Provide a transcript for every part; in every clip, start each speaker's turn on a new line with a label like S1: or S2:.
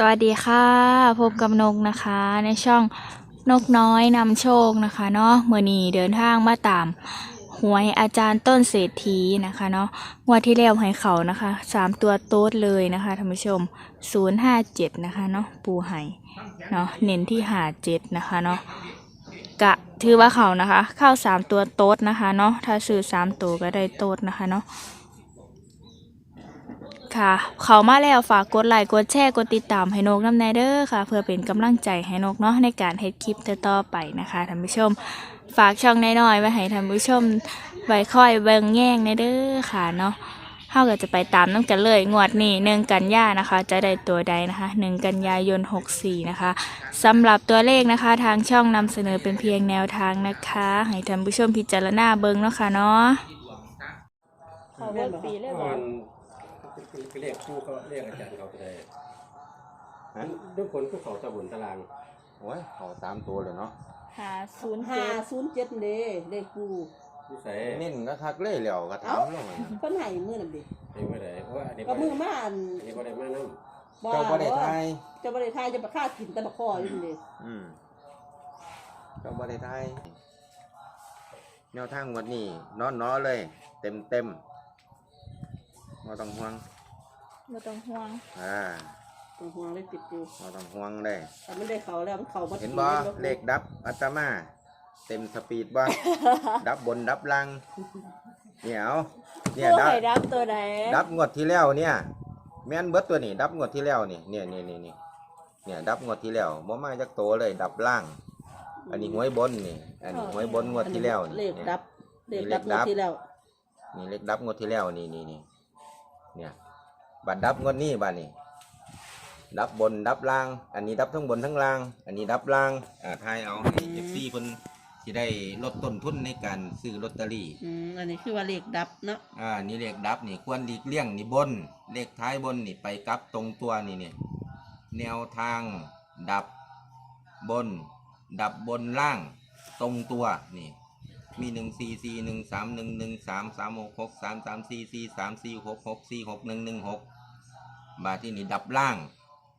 S1: สวัสดีค่ะ พบกับนกนะคะ ในช่องนกน้อยนำโชคนะคะเนาะเมื่อนี้เดินทางมาตามหวยอาจารย์ต้นเศรษฐีนะคะเนาะงวันที่แล้วให้เขานะคะสามตัวโต๊ดเลยนะคะท่านผู้ชมศูนย์ห้าเจ็ดนะคะเนาะปูไห้เนาะเน้นที่หาเจ็ดนะคะเนาะกะถือว่าเขานะคะ เข้าสามตัวโต๊ดนะคะเนาะถ้าซื้อสามตัวก็ได้โต๊ดนะคะเนาะ ค่ะ เขามาแล้วฝากกดไลค์กดแชร์กดติดตามให้นกน้ำแนเดอร์ค่ะ เพื่อเป็นกำลังใจให้นกเนาะในการเฮ็ดคลิปต่อๆไปนะคะท่านผู้ชม ฝากช่องน้อยๆไว้ให้ท่านผู้ชมไว้คอยเบิ่งแย่งในเด้อค่ะเนาะเฮาก็จะไปตามน้ำกันเลยงวดนี้หนึ่งกันยานะคะ จะได้ตัวใดนะคะหนึ่งกันยายน 64 นะคะสำหรับตัวเลขนะคะ ทางช่องนำเสนอเป็นเพียงแนวทางนะคะ ให้ท่านผู้ชมพิจารณาเบิ่งเนาะค่ะเนาะขอเบิ่งปีเลยบ่
S2: มัน เรียกผู้เขาเรียกอาจารย์เขาก็ได้
S3: ฮะ
S2: ด้วยผลผู้เขาจะบุญตาราง
S3: โอ้ยเขาสามตัวเลยเนาะ
S1: หาศูนย์
S4: ห้า
S1: เจ็ด
S4: ศูนย์เจ็ดเด้เลขกู
S2: นิสัย
S3: เน้นก็คักเล่เหลียวก็ถามลงไป
S4: เพิ่นให้มือนั่นดิ
S2: เองไม่ได้เพราะว่าอันนี้
S4: ก็มือมาอัน
S2: อันนี้บ่ได้มานั่ง
S4: บ่
S3: เจ้าบ่ได้ทาย
S4: เจะบ่ได้ทายจะประค่ากินแต่บะคออยู่นี่
S3: อืมเจ้าบ่ได้ทายแนวทางวันนี้นอนน้อเลย เต็มเต็ม บ่ต้องห่วง
S1: ไม่ต้องห่วง
S3: อ่า
S4: ตัวห่วงเลยติดอยู่
S3: บ่ต้องห่วงเลย
S4: แต่ไม่ได้เขาแล้วมันเขามา
S3: เห็นบ่เลขดับอัตมา เต็มสปีดบ่ดับบนดับล่างเนี่ยเอาเนี่ย
S1: ผู้
S3: ดับ
S1: ให้รับตัวใด
S3: ดับงวดที่แล้วเนี่ย แม่นเบิดตัวนี้ ดับงวดที่แล้วนี่เนี่ยเนี่ยเนี่ยเนี่ยเนี่ยดับงวดที่แล้วบ่มาจากโตเลย ดับล่าง อันนี้หวยบนนี่ อันนี้หวยบนงวดที่แล้วนี่
S4: เลขดับเลข
S3: นี่
S4: ดับ
S3: เลขดับ
S4: งวดที่แล้ว
S3: นี่เลขดับงวดที่แล้วนี่นี่นี่ เนี่ย บัตรดับงวดนี้บัตรนี่ดับบนดับล่าง อันนี้ดับทั้งบนทั้งล่าง อันนี้ดับล่างอ่าทายเอาให้เอฟซีเพิ่นสิได้ลดต้นทุนในการซื้อลอตเตอรี่
S4: อืมอันนี้คือว่าเลขดับเนาะ
S3: อ่า นี่เลขดับนี่ควรหลีกเลี่ยงนี่บน เลขท้ายบนนี่ไปกลับตรงตัวนี่เนี่ยแนวทางดับบน ดับบนล่าง ตรงตัวนี่ มีหนึ่งสี่สี่หนึ่งสามหนึ่งหนึ่งสามสามหกหกสามสามสี่สี่สามสี่หกหกสี่หกหนึ่งหนึ่งหกบาทที่นี่ดับล่าง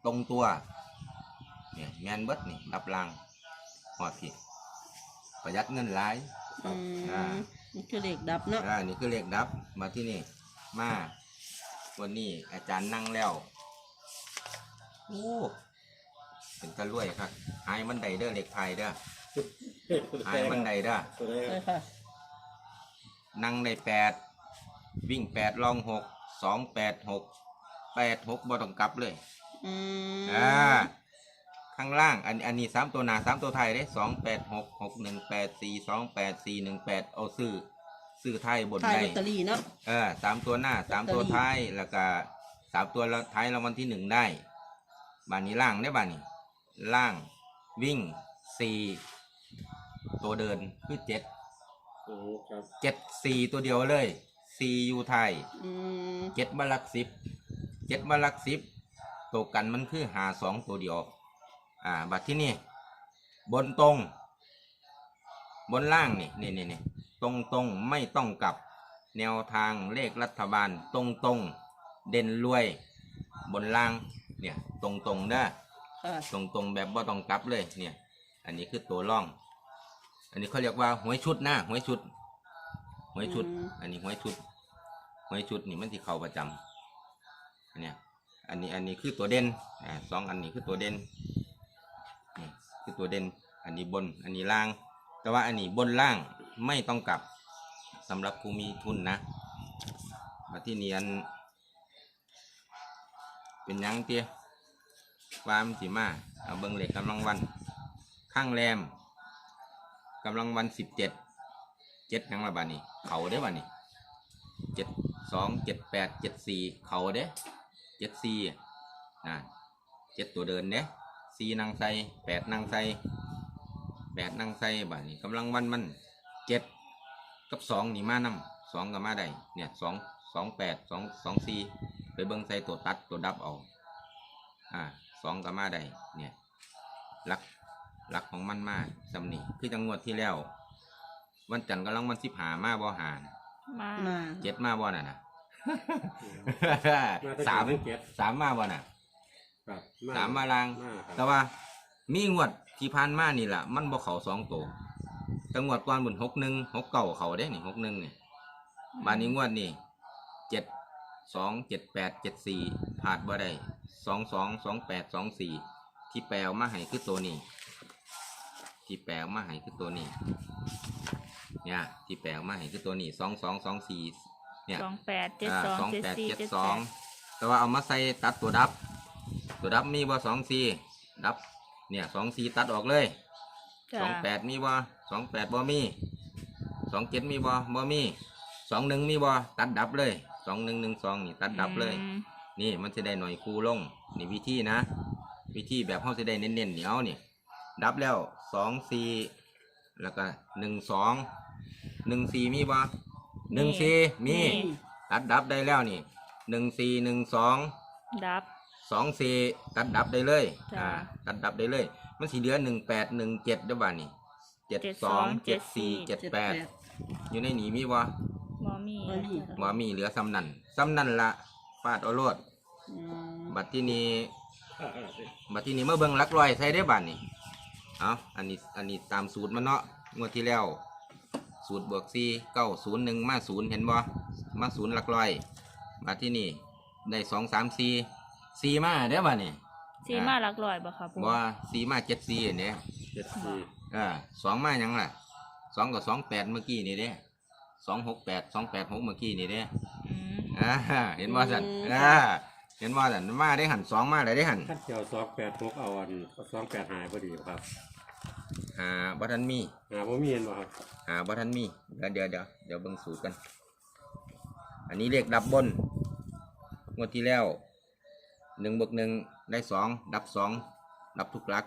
S3: ตรงตัวเนี่ยแมนเบิดนี่ดับล่างหอดผิดประหยัดเงินหลาย
S4: อืม
S3: อ่า
S4: นี่คือเลขดับเนาะ
S3: อ่านี่คือเลขดับมาที่นี่มาวันนี้อาจารย์นั่งแล้วโอ้เป็นตะลุ่ยครับหายมันไดเด้อเลขไทยเด้อ หายมันไดเด้อ
S2: ตัวใดค
S4: ใช่
S2: รับ
S4: ค่ะ
S3: นั่งได้แปดวิ่งแปดลองหกสองแปดหกแปดหกบ่ต้องกลับเลย
S4: อืม
S3: อ่าข้างล่างอันอันนี้สามตัวหนาสามตัวไทยเด้สองแปดหกหกหนึ่งแปดสี่สองแปดสี่หนึ่งแปดเอาซื้อซื้อไทยบน
S4: ทาย
S3: ได้
S4: ลอตเตอรี่เนาะ
S3: เออสามตัวหน้าสามตัวท้ายแล้วก็สามตัวละท้ายรางวัลที่หนึ่งได้บานนี้ล่างได้บานนี้ ล่างวิ่งสี่ ตัวเดินคือเจ็ด
S2: อืมครับ
S3: เจ็ดสี่ตัวเดียวเลยสี่อยู่ไทย
S4: อืม
S3: เจ็ดมาลักสิบเจ็ดมาลักสิบตัวกันมันคือหาสองตัวเดียว อ่า บัดที่นี่ บนตรง บนล่างนี่นี่นี่นี่ตรงตรงๆไม่ต้องกลับ แนวทางเลขรัฐบาล ตรงตรงๆเด่นรวย บนล่าง เนี่ย ตรงตรงๆเด้อ
S4: ค่ะ
S3: ตรงตรงๆแบบบ่ต้องกลับเลย เนี่ย อันนี้คือตัวร่อง อันนี้เขาเรียกว่าหวยชุดนะหวยชุดหวยชุดอันนี้หวยชุดหวยชุดนี่มันที่เข้าประจำอันเนี้ยอันนี้อันนี้คือตัวเด่นอ่าสองอันนี้คือตัวเด่นนี่คือตัวเด่น อันนี้บน อันนี้ล่าง แต่ว่าอันนี้บนล่างไม่ต้องกลับสำหรับผู้มีทุนนะมาที่เนียนเป็นหยังเตี้ยความสีมาเอาเบิงเหล็กกำลังวัน ข้างแรมกำลังวันสิบเจ็ดเจ็ดยังละบานี่เขาได้บานี่เจ็ดสองเจ็ดแปดเจ็ดสี่เขาเด้เจ็ดสี่นะเจ็ดตัวเดินเด้สี่นางไซแปดนางไซแปดนางไซบานี่กำลังวันมันเจ็ดกับสองนี่มานำสองกับมาได้เนี่ยสองสองแปดสองสองสี่ไปเบิ้งใส่ตัวตัดตัวดับเอาอ่าสองกับมาได้เนี่ยลัก หลักของมันมาสำนีคือจังงวดที่แล้ว วันจันทร์กำลังวันสิบหามาบ่หานะ
S1: มา
S4: มา
S3: เจ็ดมาบ่น่ะนะ
S2: มา
S3: สาม
S2: ตั้งเจ็ด
S3: สามมาบ่น่ะ
S2: ครับ
S3: สามมาลาง
S2: มาครับ
S3: แต่ว่า มีงวดที่ผ่านมานี่แหละมันบ่เขาสองตัวแต่งวดก่อนบุญหกหนึ่งหกเก่าเขาได้นี่หกหนึ่งนี่บานนี้งวดนี่เจ็ดสองเจ็ดแปดเจ็ดสี่ผาดบ่ได้สองสองสองแปดสองสี่ที่แปลออกมาให้คือตัวนี้ ที่แปลออกมาให้คือตัวนี้ เนี่ยที่แปลออกมาให้คือตัวนี้สองสองสองสี่เนี่ย
S1: สองแปดเจ็ด
S3: อ่า
S1: สอง
S3: สอง
S1: เจ็ด
S3: แปด
S1: สี่
S3: เจ็ด
S1: เจ็ด
S3: ส
S1: แป
S3: อง
S1: ด
S3: แต่ว่าเอามาใส่ตัดตัวดับ ตัวดับมีบ่สองสี่ดับ เนี่ยสองสี่ตัดออกเลย
S1: จ้ะ
S3: สองแปดมีบ่สองแปดบ่มีสองเจ็ดมีบ่บ่มีสองหนึ่งมีบ่ตัดดับเลยสองหนึ่งหนึ่งสองนี่ตัดดับเลย
S1: อืม
S3: นี่มันจะได้หน่อยคูลงนี่วิธีนะ วิธีแบบเขาจะได้เน้นๆเหนียวนี่ ดับแล้วสองสี่แล้วก็หนึ่งสองหนึ่งสี่มีบ่หนึ่งสี่มีตัดดับได้แล้วนี่หนึ่งสี่หนึ่งสอง
S1: ดับ
S3: สองสี่ตัดดับได้เลย
S1: จ้ะ
S3: อ่าตัดดับได้เลย มันสีเหลือหนึ่งแปดหนึ่งเจ็ดด้วยบ้านนี่เจ็ดสองเจ็ดสี่เจ็ดแปดอยู่ในหนีมีบ่
S1: หมอมี
S4: บ่มี
S3: ว่ามีเหลือซ้ำนั่นซ้ำนั่นละฟาดเอาโลด
S4: อืม
S3: บัดที่นี้
S2: อ่าอ่าสิ
S3: บัดที่นี้เมื่อเบิ่งหลักลอยใส่ได้บัดนี่ เอาอันนี้อันนี้ตามสูตรมันเนาะงวดที่แล้ว สูตรบวกสี่เก้าศูนย์หนึ่งมาศูนย์เห็นบ่มาศูนย์หลักลอยบัดที่นี่ได้สองสามสี่สี่มาเด้อบัดนี่
S1: ซีมาหลักร้อยบ่ครับผม
S3: บ่สี่มาเจ็ดสี่เนี่ย
S2: เจ็ดสี่
S3: เออสองมาหยังล่ะสองกับสองแปดเมื่อกี้นี่เด้สองหกแปดสองแปดหกเมื่อกี้นี่เด้
S1: อืม
S3: อ่าเห็นบ่สันอ่า เห็นบ่สันมาได้หันสองมาได้ได้หัน
S2: ขั้นเจียวสองแปดหกเอาอันสองแปดหายพอดีครับ
S3: หาบ่ทันมี
S2: หาบ่มีเห็นบ่ครับ
S3: หาบ่ทันมีเดี๋ยวเดี๋ยวเดี๋ยวเดี๋ยวเบิ่งสูตรกัน อันนี้เลขดับบนงวดที่แล้วหนึ่งบวกหนึ่งได้สองดับสองดับทุกหลัก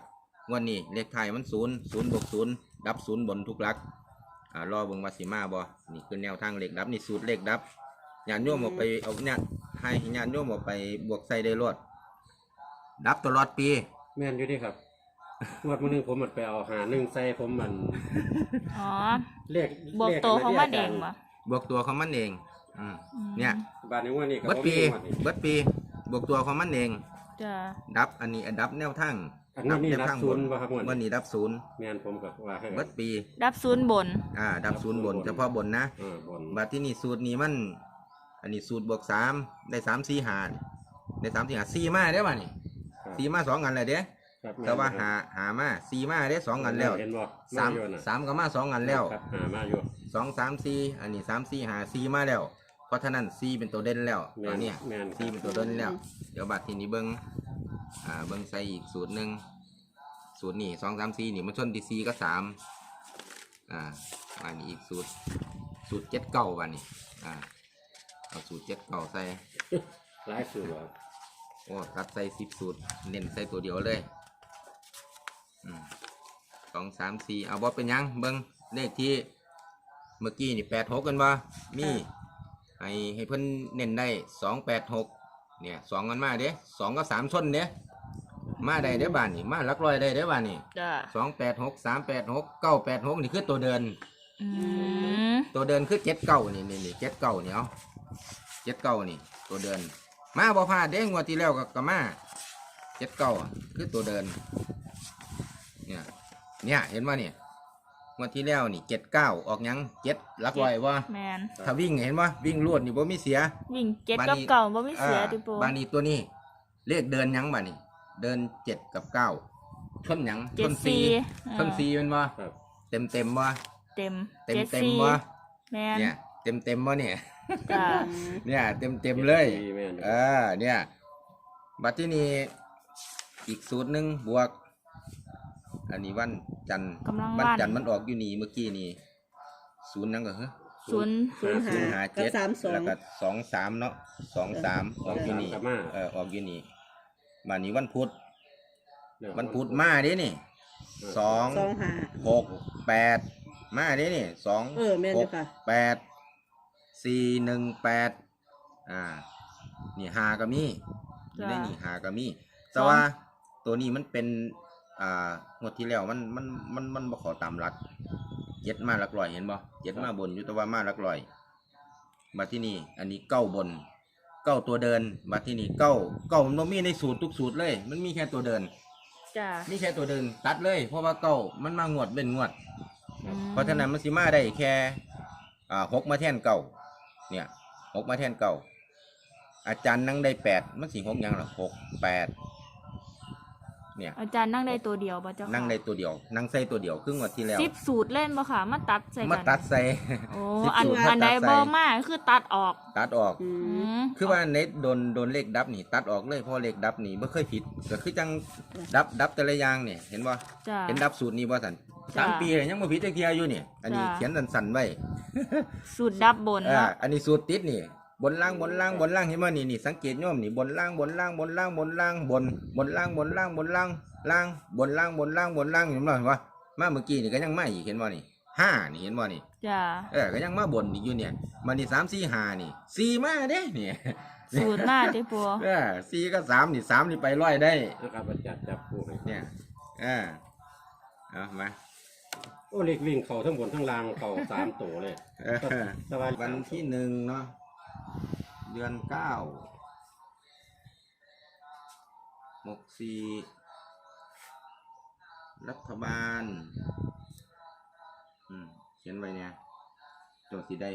S3: งวดนี้เลขไทายมันศูนย์ศูนย์บวกศูนย์ดับศูนย์บนทุกหลักอ่ารอเบิ่งว่าสิมาบ่นี่คือแนวทางเลขดับนี่สูตรเลขดับญาติโยมเอาไปเอาเนี่ย ให้ญาติโยมเอาไปบวกใส่ได้รอดดับตลอดปี
S2: แม่นอยู่เดิครับงวดมื้อนึงผมมันไปเอาหาหนึ่งใส่ผมมัน
S1: อ๋อ
S2: เรียก
S1: บวก
S2: รีย
S1: โตวของมัน
S2: รี
S1: เอยง
S2: กั
S1: บ่
S3: บวกตัวของมันเองอืม
S1: อืม
S3: เนี่ย
S2: บาทนี้ว่านี่ก็
S3: เบิด
S2: บ่
S3: ปี
S2: มีงวดนี่
S3: เบิดปี บวกตัวของมันเอง
S1: จ้ะ
S3: ดับอันนี้อันดับแนวทาง
S2: อันนี้นี่
S3: แนว
S2: รับ
S3: ทาง
S2: ศู
S3: บ
S2: น
S3: น
S2: ย์บ่ครับงวด
S3: วัน
S2: นี้
S3: นี้ดับศูนย์
S2: แม่นผมก็ว่าให้
S3: เบิดปี
S1: ดับศูนย์บน
S3: อ่า ดับศูนย์บนเฉพาะบนนะ
S2: เออบน
S3: บัดที่นี่สูตรนี้มัน อันนี้สูตรบวกสามได้สามสี่หาได้สามสี่หาสี่มาได้ป่ะนี่
S2: ครับ
S3: สี่มาสองอันเลยเด้
S2: ครับ
S3: แต่ว่าหาหามาสี่มาได้สองอันแล้ว
S2: เห็นบ่
S3: สาม
S2: อยู่น่ะ
S3: สามก็มาสองอันแล้ว
S2: ครับหามาอยู่
S3: สองสามสี่อันนี้สามสี่หาสี่มาแล้ว เพราะฉะนั้นสี่เป็นตัวเด่นแล้ว
S2: แม่
S3: ตัวนเนี้ย
S2: แม่นค
S3: สี่
S2: รับ
S3: เป็นตัวเด่นแล้ว เดี๋ยวบัดทีนี้เบิ้งอ่าเบิ้งใส่อีกสูตรหนึ่งสูตรนี่สองสามสี่นี่มันชนที่สี่ก็สามอ่าอันนี้อีกสูตร สูตรเจ็ดเก้าวันนี้อ่า เอาสูตรเจ็ดเก้าใส่
S2: หลายสูตรบ่
S3: โอ้ตัดใส่สิบสูตร เน้นใส่ตัวเดียวเลยอืมสองสามสี่เอาบอเป็นหยังเบิ้งเลขที่เมื่อกี้นี่แปดหกกันบ่มีให้ให้เพิ่นเน้นได้สองแปดหกเนี่ยสองกันมาเด้สองกับสามชนเด้มาได้เด้บ้านนี่มาหลักร้อยได้เด้บ้านนี่
S1: จ้ะ
S3: สองแปดหกสามแปดหกเก้าแปดหกนี่คือตัวเดิน
S1: อืม
S3: ตัวเดินคือเจ็ดเก้านี่นี่นี่เจ็ดเก้าเนี่ยเอา เจ็ดเก้านี่ ตัวเดิน มาบ่พลาดเด้งวดที่แล้วก็ก็มาเจ็ดเก้าคือตัวเดิน เนี่ยเนี่ยเห็นว่าเนี่ยงวดที่แล้วนี่เจ็ดเก้าออกหยังเจ็ดหลักร้อยว่า
S1: แมน
S3: ถ้าวิ่งเห็นว่าวิ่งลวดนี่บ่มีเสีย
S1: วิ่งเจ็ด
S3: บา
S1: กับ
S3: นี้
S1: เก่าบ่มีเสีย
S3: อ่า
S1: ติโป
S3: บานี้ตัวนี้ เลขเดินหยังบานี้เดินเจ็ดกับเก้าชนหยัง
S1: เจ็
S3: ช
S1: ด
S3: น
S1: สี่
S3: สี่
S1: อ่า
S3: ชนสี่เป็นบ่
S2: ครับ
S3: เต็มเต็มบ่
S1: เต็ม
S3: เต็ม
S1: จ็ด
S3: เต็ม
S1: สี่
S3: บ่
S1: แมน
S3: เนี่ยเต็มเต็มบ่เนี่ย
S1: จ้ะ
S3: เนี่ยเต็มเต็มเลย
S2: ดีแม่น
S3: เออเนี่ย บัดที่นี่อีกสูตรหนึ่งบวก อันนี้วันจันทร์
S1: กำลัง
S3: วัน
S1: วัน
S3: จันทร์มันออกอยู่นี่เมื่อกี้นี่ศูนย์นั่นก็คือ
S1: ศูนย์
S4: ศูนย์
S3: ศูนย์
S4: หา
S3: หา
S4: กับ
S3: เจ็ด
S4: สามสอง
S3: แล้วก็สองสามเนาะสองสามออกอยู่นี่
S2: กลับมา
S3: เออออกอยู่นี่มานี้วันพุธ
S2: เดี๋ย
S3: วันพุธมาเด้นี่สอง
S4: สองหา
S3: หกแปดมาเด้นี่สอง
S4: เออแม่น
S3: ห
S4: อยู่
S3: ก
S4: ค่ะ
S3: แปด สี่หนึ่งแปดอ่า นี่หาก็มีอยู่ได้นี่หาก็มี แต่ว่าตัวนี้มันเป็นอ่างวดที่แล้วมันมันมันมันบ่เขอตามหลักเจ็ดมาหลักร้อยเห็นบ่เจ็ดมาบนอยู่แต่ว่ามาหลักร้อย มาที่นี่ อันนี้เก้าบน เก้าตัวเดินบัดที่นี่เก้าเก้ามันบ่มีในสูตรทุกสูตรเลย มันมีแค่ตัวเดิน
S1: จ้ะ
S3: มีแค่ตัวเดินตัดเลย เพราะว่าเก้ามันมางวดเป็นงวด
S1: อืม
S3: เพราะฉะนั้นมันสิมาได้แค่อ่าหกมาแทนเก้า เนี่ยหกมาแทนเก้าอาจารย์นั่งได้แปดมันสี่หกยังหรอหกแปด เนี่ย
S1: อาจารย์นั่งได้ตัวเดียวบ่เจ้าค่ะ
S3: นั่งได้ตัวเดียว นั่งใส่ตัวเดียวครึ่งวันที่แล้ว
S1: สิบสูตรเล่นบ่ค่ะมาตัดใส่
S3: มา
S1: กัน
S3: ตัดใส่
S1: โอ้
S3: สิบ
S1: อัน
S3: สูตร
S1: อันใด
S3: มาตัดใส่
S1: บ่มาคือตัดออก
S3: ตัดออก
S4: อื
S1: อื
S4: ม
S1: ม
S3: คือว่าเน็ตโดนโดนเลขดับนี่ ตัดออกเลยเพราะเลขดับนี่ไม่เคยผิดก็คือจังดับดับแต่ละอย่างเนี่ยเห็นบ่
S1: จ้ะ
S3: เห็นดับสูตรนี้บ่สัน
S1: จ้ะ
S3: สามปีเลยยังบ่ผิดจักเทียอยู่นี่อันนี้
S1: จ้ะ
S3: เขียนสันๆไว้
S1: สูตรดับบน
S3: เอ่า
S1: เนาะ
S3: อันนี้สูตรติดนี่ บนล่างบนล่างบนล่างเห็นบ่นี่นี่สังเกตโยมนี่บนล่างบนล่างบนล่างบนล่างบนบนล่างบนล่างบนล่างล่างบนล่างบนล่างบนล่างเห็นบ่เห็นบ่มาเมื่อกี้นี่ก็ยังมาอีกเห็นบ่นี่ห้านี่เห็นบ่นี่
S1: จ้ะ
S3: เออก็ยังมาบนอีกอยู่เนี่ยมันนี่สามสี่ห้านี่สี่มาเด้เนี่ย
S1: สูตรมาที่ปัว
S3: เออสี่ก็สามนี่สามนี่ไปร้อยได้
S2: นะครับอาจารย์จับคู่ให้
S3: เนี่ยเออเอามา
S2: โอ้เล็กวิ่งเขาทั้งบนทั้งล่างเขาสามตัวเลย
S3: เออ
S2: สบาย
S3: วันที่หนึ่งเนาะ เดือนเก้าหกสี่รัฐบาล อืมเขียนไว้เนี่ยตัวสิได้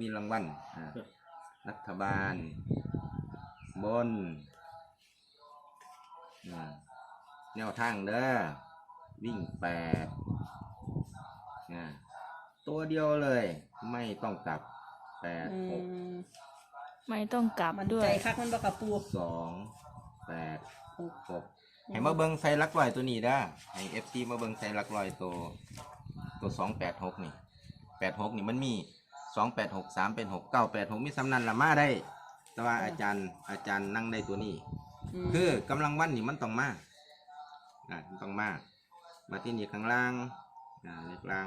S3: มีรางวัลอ่ารัฐบาล บนอ่าแนวทางเด้อวิ่งแปดตัวเดียวเลย ไม่ต้องกลับ แปด
S4: อื
S3: หก
S4: ม
S1: ไม่ต้องกลับ
S4: มัน
S1: ด้ว
S4: ใจ
S1: ย
S4: คักมันบ่กับปู
S3: สองแปด
S4: หก
S3: หกให้มาเบิ้งใส่หลักลอยตัวนี้ได้อให้เอฟซีมาเบิ้งใส่หลักลอยตัวตัวสองแปดหกนี่แปดหกนี่มันมีสองแปดหกสามเป็นหกเก้าแปดหกมีสำนันละมาได้ แต่ว่าอาจารย์อาจารย์นั่งได้ตัวนี้
S4: ม
S3: คือกำลังวันนี่มันต้องมาอ่ามันต้องมา มาที่นี่ข้างล่าง อ่าเล็กล่าง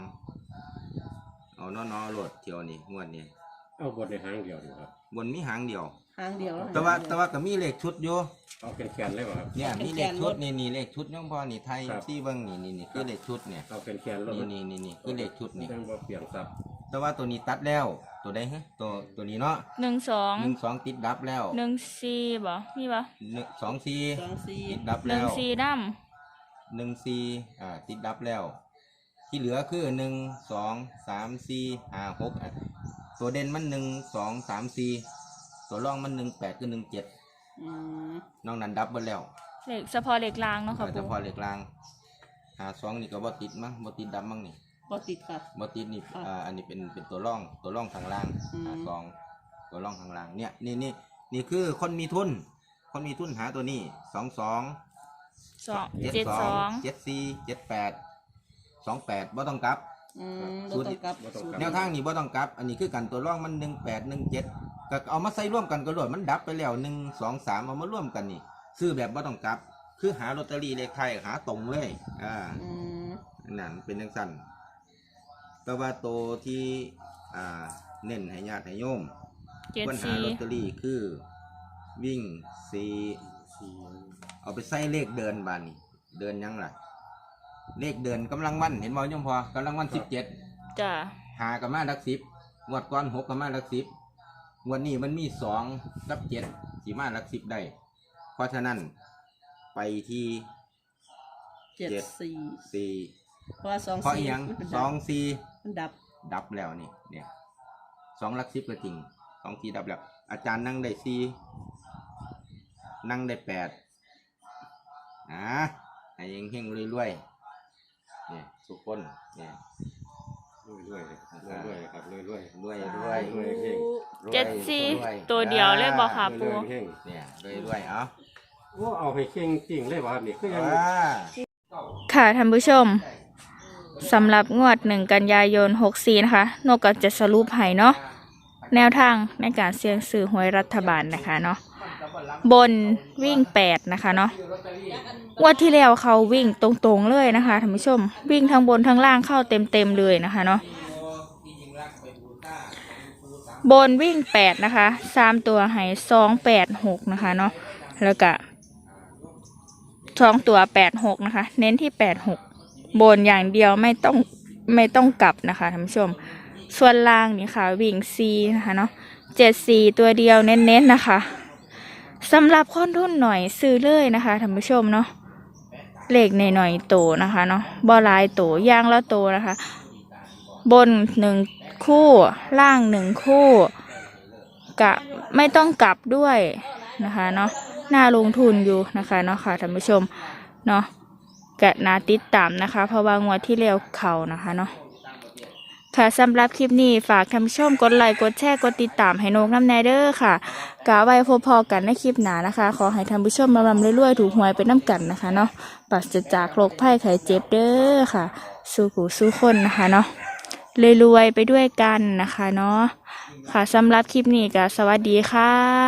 S3: เอานอนอโหลดเที่ยวนี่งวดนี้
S2: เอาบทในหางเดียวดีครับ
S3: บนมีหางเดียว
S4: หางเดียวล้
S3: แต่ว่าแต่ว่าก็มีเลขชุดอยู่
S2: เอาเป็นแขนเลยบ่ครับ
S3: เนี่ย
S4: เป็น
S3: มีเลข
S4: แกน
S3: ชุด
S4: รถ
S3: นี่นี่เลขชุดย่อมพอนี่ไทย
S2: ครับ
S3: ที่เบิ้งนี่นี่นี่คือเลขชุดเนี่ย
S2: เอาเป็นแขนรถ
S3: นี่นี่นี่นี่คือเลขชุดนี่
S2: จังบ่เปลี่ยนซับ
S3: แต่ว่าตัวนี้ตัดแล้วตัวใดฮะตัวตัวนี้เนาะ
S1: หนึ่งสอง
S3: หนึ่งสองติดดับแล้ว
S1: หนึ่งสี่บ่มีบ่
S3: หนึ่งสองสี่
S4: สองสี่
S3: ติดดับ
S1: หนึ่
S3: แล้
S1: ง
S3: ว
S1: สี่ด
S3: หนึ่งสี่อ่าติดดับแล้ว ที่เหลือคือหนึ่งสองสามสี่ห้าหกอะ ตัวเด่นมันหนึ่งสองสามสี่ตัวรองมันหนึ่งแปดคือหนึ่งเจ็ด
S4: อืม
S3: นอกนั้นดับหมดแล้วำ
S1: เหล็กเฉพาะเหล็กรางเนาะค่ะ
S3: เออแต่
S1: ปู
S3: พอเหล็กรางหาสองนี่ก็บ่ติดมั้งบ่ติดดับมั้งนี่
S4: บ่ติดค่ะ
S3: บ่ติดนี่
S4: อะ
S3: อ่าอันนี้เป็นเป็นตัวร่องตัวร่องทางล่าง
S4: อืม
S3: หาสองตัวร่องทางล่างเนี่ยนี่นี่นี่คือคนมีทุน คนมีทุนหาตัวนี้สองสอง
S1: สอง
S3: เจ็ด
S1: เจ็ด
S3: ส
S1: ส
S3: อ
S1: องง
S3: เจ็ดสี่เจ็ดแปดสองแปดบ่ต้องกลับ
S4: อืม
S3: สู
S4: บ่
S3: ตร
S4: ต้องกลับสูตร
S3: แนวทางนี้บ่ต้องกลับ อันนี้คือกันตัวร่องมันหนึ่งแปดหนึ่งเจ็ดก็เอามาใส่ร่วมกันก็รวดมันดับไปแล้วหนึ่งสองสามเอามาร่วมกันนี่ซื้อแบบบ่ต้องกลับ คือหาลอตเตอรี่เลขไทยหาตรงเลยอ่า
S4: อืม
S3: นั่นเป็นจังสั้นแต่ว่าตัวที่อ่าเน้นให้ญาติให้โยม
S1: เจ็ด
S3: ควรหา
S1: สี่
S3: ลอตเตอรี่คือ วิ่งสี่เอาไปใส่เลขเดินบานนี่เดินยังล่ะ เลขเดินกำลังวันเห็นบ่ยมพอกำลังวันสิบเจ็ด
S1: จ้ะ
S3: หากับมาลักสิบงวดก้อนหกกับมาลักสิบงวดนี้มันมีสองกับเจ็ดสีมาลักสิบได้ เพราะฉะนั้นไปที่
S4: เจ็ด
S3: เจ็ด
S4: สี่
S3: สี่
S4: เพราะว่าสอง
S3: เพราะ
S4: สี่
S3: อิหยัง
S4: มันเป็น
S3: สองสี่
S4: มันดับ
S3: ดับแล้วนี่เนี่ยสองลักสิบก็จริงสองสี่ดับแล้ว อาจารย์นั่งได้สี่นั่งได้แปดนะให้เฮงเฮงๆรวยๆ เนี่ยสุกคนเนี่ย
S2: รวยๆรวยๆครับรวยๆ
S3: รวยรวย
S2: รวยรวยเฮง
S3: รวย
S1: เจ็ดสี่
S3: รวย
S1: ตัวเดียวเลยบ่ค่ะ
S2: ร
S1: ปู
S2: วยๆเฮง
S3: เนี่ยรวยรวยๆเอา
S2: ว่าเอาให้เข่งจริงเลยบ่ครับนี่คือยัง
S3: อ่า
S1: ค่ะท่านผู้ชมสำหรับงวดหนึ่งกันยายน 64 นะคะ นกก็จะสรุปให้เนาะแนวทางในการเสี่ยงซื้อหวยรัฐบาลนะคะเนาะ บนวิ่ง8นะคะเนาะงวดที่แล้วเขาวิ่งตรงๆเลยนะคะท่านผู้ชม วิ่งทั้งบนทั้งล่างเข้าเต็มๆเลยนะคะเนาะบนวิ่ง8นะคะสามตัวให้2 8 6นะคะเนาะแล้วก็สองตัวแปดหกนะคะ เน้นที่แปดหกบนอย่างเดียวไม่ต้องไม่ต้องกลับนะคะท่านผู้ชม ส่วนล่างนี่ค่ะ วิ่งซีนะคะเนาะเจ็ดสีตัวเดียวเน้นๆนะคะ สำหรับคนทุนหน่อยซื้อเลยนะคะท่านผู้ชมเนาะเลขในหน่อยโตนะคะเนาะบอลายโตย่างละโตนะคะ บนหนึ่งคู่ล่างหนึ่งคู่กะไม่ต้องกลับด้วยนะคะเนาะน่าลงทุนอยู่นะคะเนาะค่ะท่านผู้ชมเนาะกะนาติดตามนะคะ เพราะว่างวดที่แล้วเขานะคะเนาะ ค่ะสำหรับคลิปนี้ฝากท่านผู้ชมกดไลค์กดแชร์กดติดตามให้นกน้ำแนเดอร์ค่ะกะไว้พบๆกันในคลิปหน้านะคะ ขอให้ท่านผู้ชมมารำเรื่อยๆ ถูกหวยไปน้ำกันนะคะเนาะปัสจากโรคไข้ไข้เจ็บเด้อค่ะ สู้ผู้สู้คนนะคะเนาะรวยๆไปด้วยกันนะคะเนาะค่ะสำหรับคลิปนี้ก็สวัสดีค่ะ